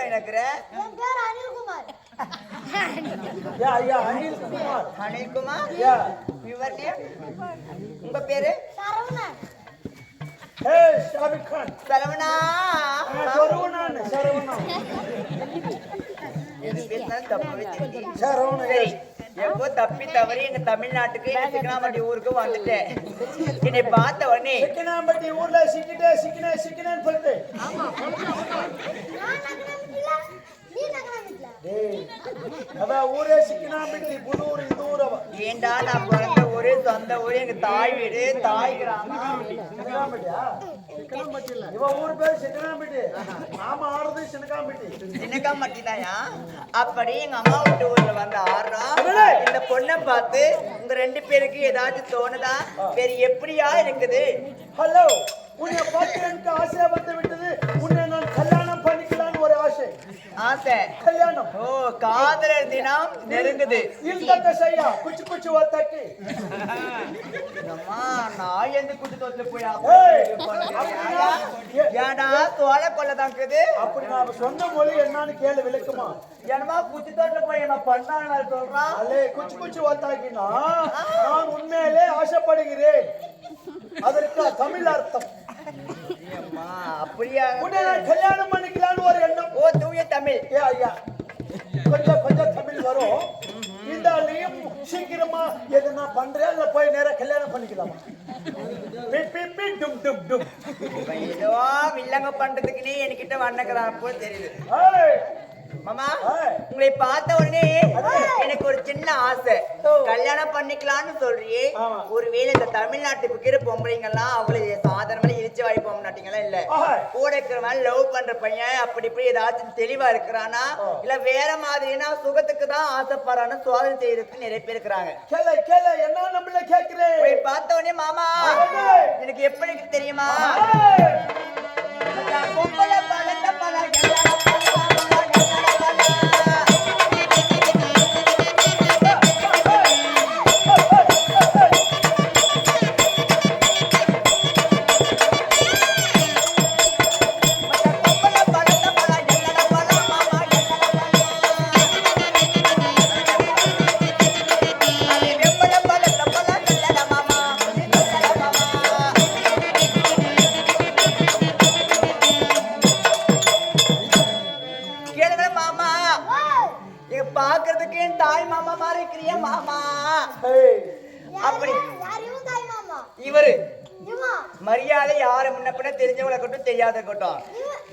என் பேர் அனில்குமார். யா ஐயா Anil Kumar Anilkumar? Yeah. Your name? உங்க பேரு? சரவணன். ஹே ஷாருக் கான் சரவணா சரவணன் சரவணன். எப்போ தப்பி தவறி எங்க தமிழ்நாட்டுக்கு எங்க சிக்கனாமட்டி ஊருக்கு வந்துட்டேன் என்னை பார்த்த உடனே சிக்கனாம்பட்டி ஊர்ல சிக்கிட்டே சிக்கினே சிக்கினேன்னு சொல்லிட்டு. அவ ஊரே சிக்கனாம்பட்டி புதூர் ஏண்டா நான் பிறந்த ஊரு சொந்த ஊரு எங்க தாய் வீடு தாய் கிராமம். சிக்கனாம்பட்டியா இவ ஊர் பேர் சிக்கனாம்பட்டி நாம ஆடுறது சின்னக்காம்பட்டி சின்னக்காமட்டி தாயா அப்படி எங்க அம்மா வீட்டு ஊர்ல வந்து ஆடுறோம் அடடே! இந்த பொண்ணை பார்த்து உங்க ரெண்டு பேருக்கு ஏதாச்சும் தோணுதா? வேற எப்படியா இருக்குது? ஹலோ உன்னை பார்த்து எனக்கு ஆசையா வந்து விட்டது. உன்னை ஆசை. கல்யாணம். ஓ காதலர் தினம் நெருங்குது. இந்த செய்யா குச்சி குச்சி ஒத்தக்கி அம்மா நான் எந்த குட்டி தோத்துல போய்? ஏன்டா தோலை கொள்ள தாக்குது அப்படி நான் சொன்ன மொழி என்னன்னு கேளு விளக்குமா? என்னமா குச்சி தோட்டல போய் என்ன பண்ணாங்க சொல்றான் அல்லே குச்சி குச்சி ஒத்தாக்கினா நான் உண்மையிலே ஆசைப்படுகிறேன். அதற்கு தமிழ் அர்த்தம். அப்படியா? நான் கல்யாணம் தமிழ். ஏ ஐயா. கொஞ்சம் கொஞ்சம் தமிழ் வரும். இந்த நீயும் சீக்கிரமா எது நான் பண்றேன் இல்ல போய் நேரா கல்யாணம் பண்ணிக்கலாமா? டும் டும் டும். ஏதோ வில்லங்க பண்றதுக்குன்னே என்கிட்ட வண்ணக்கிறான் போல தெரியுது. மாமா. உங்களை பார்த்த உடனே. எனக்கு ஒரு சின்ன ஆசை. கல்யாணம் பண்ணிக்கலாம்னு சொல்றியே. ஒருவேளை இந்த தமிழ்நாட்டுக்கு இருக்கிற பொம்பளைங்கெல்லாம் அவ்வளவு சாதாரணமா இழிச்சு வாய் போக மாட்டீங்களா இல்ல. கூட இருக்கிறவன் லவ் பண்ற பையன் அப்படி இப்படி ஏதாச்சும் தெளிவா இருக்கிறானா. இல்ல வேற மாதிரினா சுகத்துக்கு தான் ஆசைப்படுறான்னு சோதனை செய்யறதுக்கு நிறைய பேர் இருக்கிறாங்க என்ன நம்மள கேக்குறேன் பார்த்த உடனே மாமா. எனக்கு எப்படி தெரியுமா. பொம்பளை தெரிஞ்சவங்கள இருக்கட்டும் தெரியாத இருக்கட்டும்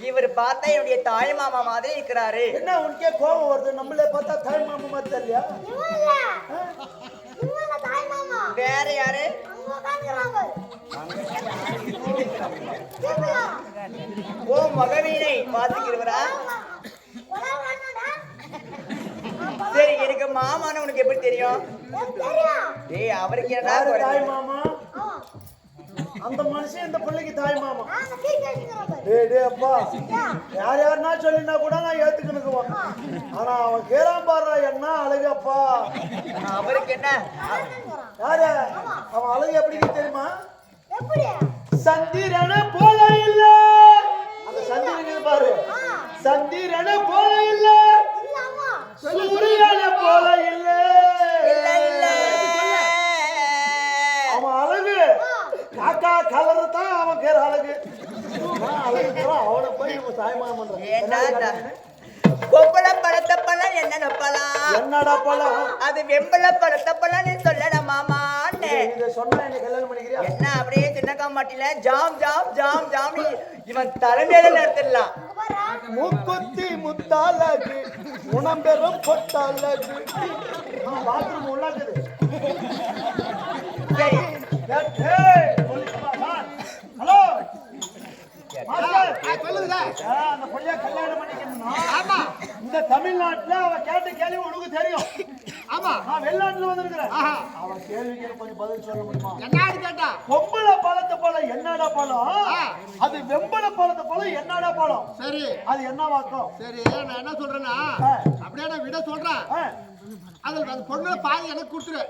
இவர் பார்த்தா என்னுடைய தாய் மாமா மாதிரி இருக்கிறாரு. என்ன உனக்கே கோபம் வருது? நம்மளே பார்த்தா தாய் மாமா மாதிரி தெரியலையா? இவன் இல்ல இவன் இல்ல தாய் மாமா. வேற யாரு? ஓ மகவீனை வேணாடா சரி எனக்கு மாமான்னு உனக்கு எப்படி தெரியும்? ஏய் அவருக்கு குறை? தாய் மாமா? அந்த மனுஷன் இந்த பிள்ளைக்கு தாய் மாமா. டீ டேய் டேய் அப்பா? யார் யாருன்னா சொல்லினா கூட நான் ஏத்துக்கணுக்குவான். ஆனா அவன் கேராம் பாடுறா என்ன அழகப்பா அவருக்கு என்ன. யாரு? அவன் அழகு எப்படி தெரியுமா? எப்படி? சந்திரன போல இல்ல. அந்த சந்திரன் பாரு. சந்திரன போல இல்ல. சூரியன போல இல்ல இல்ல இல்ல அவன் அழகு காக்கா கலரு தான் அவன் பேர் அழகு அவனை போய் தாய்மாமன் பண்றான். பழம் என்னென்ன பழம் என்னடா பழம் அது வெம்பளை பழத்த பழம் நீ சொல்லடா சொன்னா என்ன என்ன அப்படியே சின்ன காமாட்டில ஜாம் ஜாம் ஜாம் ஜாம். இவன் தலைமையில நடத்திடலாம். மூக்குத்தி முத்தாலகு உணம்பெறும் பொட்டாலகு பாத்ரூம் உள்ளாக்குது சரி ஹலோ அந்த பொய்யா கல்யாணம் பண்ணிக்கணும்னா ஆமா. இந்த தமிழ்நாட்டுல அவ கேட்ட கேள்வி உனக்கு தெரியும். ஆமா. நான் வெளிநாட்டுல வந்திருக்கிறேன். அவ கேள்விக்கு கொஞ்சம் பதில் சொல்ல முடியுமா? என்னாரு கேட்டா? பொம்பளை பழத்தை போல என்னடா பழம். அது வெம்பளை பழத்தை போல என்னடா பழம்? சரி. அது என்ன வாக்கம்? சரி நான் என்ன சொல்றேன்னா. அப்படியே நான் விட சொல்றேன். அந்த பொண்ணு பாதி எனக்கு கொடுத்துரு.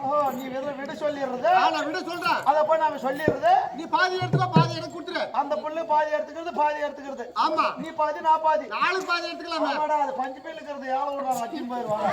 ஓஹோ நீ விட விட சொல்லிடுறது? நான் விட சொல்றேன். அதை போய் நாம சொல்லிடுறது? நீ பாதி எடுத்துக்கோ பாதி எனக்கு கொடுத்துரு. அந்த புல்லு பாதி எடுத்துக்கிறது பாதி எடுத்துக்கிறது. ஆமா. நீ பாதி நான் பாதி. நாலு பாதி எடுத்துக்கலாமே. அது பஞ்சு பேர் இருக்கிறது ஏழை விடுறாங்க அச்சின் போயிடுவாங்க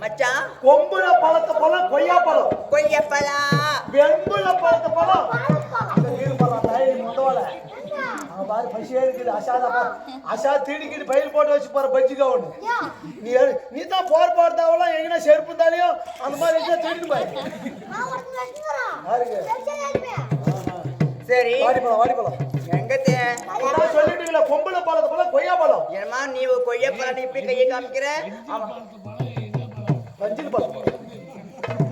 மச்சான். கொம்புல பழத்தை பழம் கொய்யா பழம் கொய்யப்பலா வெம்புல பழத்தை பழம் நீர் பழம் தாய் முதவால அவன் பாரு பசியா இருக்குது அசாதா பாரு அசா தீடிக்கிட்டு பயில் போட்டு வச்சு போற பஜ்ஜிக்கா ஒண்ணு? நீ நீ தான் போர் போறதாவெல்லாம் எங்கன்னா செருப்பு தாலையும் அந்த மாதிரி இருந்தா திருட்டு பாரு. சரி, வாடி பழம் வாடி பழம் எங்க தே அதான் சொல்லிட்டீங்களா கொம்புல பழத்தை பழம் கொய்யா பழம் ஏமா நீ கொய்யப்பலா நீ இப்படி கையை காமிக்கிற? ஆமா. பஞ்சில் பழம்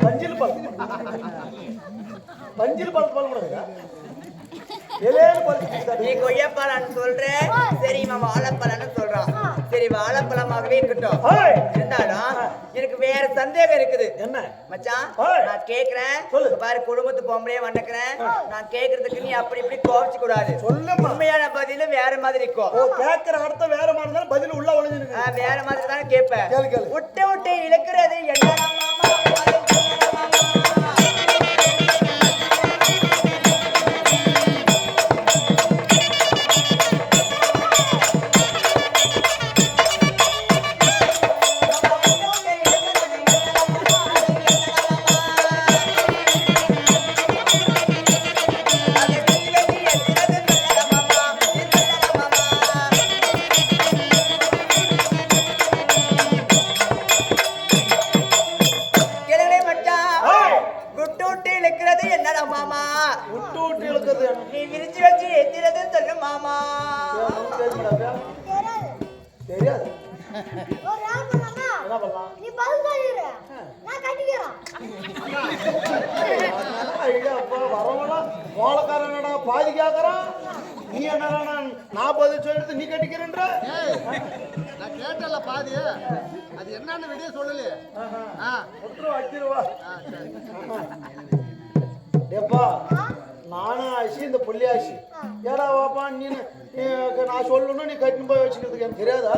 பஞ்சில் பழம். பஞ்சில் பழத்து பழம் கூட நீ கொய்யப்பழம்னு சொல்ற? சரி இவன் வாழைப்பழம்னு சொல்றான். சரி வாழைப்பழமாகவே இருக்கட்டும். இருந்தாலும் எனக்கு வேற சந்தேகம் இருக்குது. என்ன? மச்சான். நான் கேக்குறேன். பாரு குடும்பத்து பொம்பளையே வணக்கிறேன் நான் கேக்குறதுக்கு நீ அப்படி இப்படி கோவிச்சு கூடாது உண்மையான பதிலும் வேற மாதிரி இருக்கும் கேக்குற அர்த்தம் வேற மாதிரி பதில் உள்ள ஒளிஞ்சிருக்கு வேற மாதிரி தானே கேட்பேன். விட்டு விட்டு இழுக்கிறது என்ன நீ விரிச்சு வச்சு எத்தினது சொல்லு மாமா? தெரியாது. தெரியாது ஒரு நாள் பண்ணலாமா? என்ன பண்ணலாம் நீ பதில். நான் கட்டிக்கிறேன். ஐயா, அப்பா, வரவனா கோலக்காரனடா பாதி கேக்குறான் நீ என்னடா நான் பதில் சொல்லிட்டு நீ கட்டிக்கிறேன்ற ஏய், நான் கேட்டல பாதி அது என்னன்னு விடிய சொல்லலையே ஆ விட்டுரு வச்சிருவா. ஏப்பா நானும் ஆசி இந்த புள்ளி ஆசி ஏடா வாப்பா நீ நான் சொல்லணும் நீ கட்டின்னு போய் வச்சுக்கிறதுக்கு எனக்கு தெரியாதா?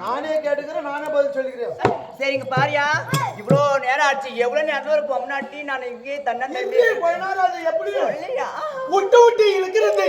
நானே கேட்டுக்கிறேன் நானே பதில் சொல்லிக்கிறேன். சரிங்க பாரியா. இவ்வளோ நேரம் ஆச்சு. எவ்வளவு நேரம் ஒரு பொம்னாட்டி நான் இங்கே தன்ன கொஞ்ச நேரம் அது எப்படி விட்டு விட்டு இழுக்கிறது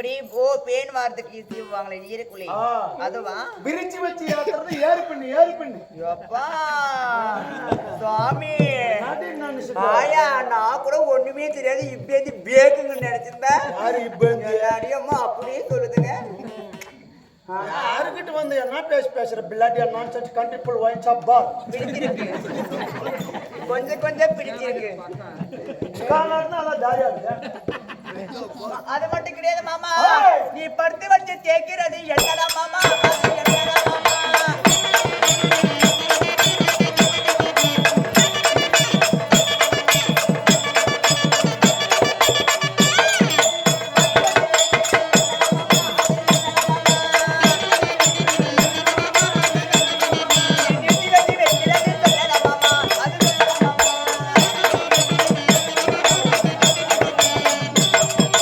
இப்படி ஓ பேன் வாரத்துக்கு சீவுவாங்களே ஈரக்குழி ஆ. அதுவா? விரிச்சு வச்சு ஏத்துறது ஏறு பின்னு ஏறு பின்னு. அப்பா சுவாமி. ஆயா நான் கூட ஒண்ணுமே தெரியாது. இப்படி பேக்குங்க நினைச்சிருந்தேன் யாரு இப்ப அடியம்மா அப்படியே சொல்லுதுங்க. யாருக்கிட்ட வந்து என்ன பேச பேசுற? பில்லாட்டியா நான் சச் கண்டிப்புள் வாங்கி சாப்பா கொஞ்சம் கொஞ்சம் பிடிச்சிருக்கு. காலாடுனா அதான் ஜாலியா இருக்கு. அது மட்டும் கிடையாது மாமா. நீ படுத்து வச்சு தேய்க்கிறது என்னடா மாமா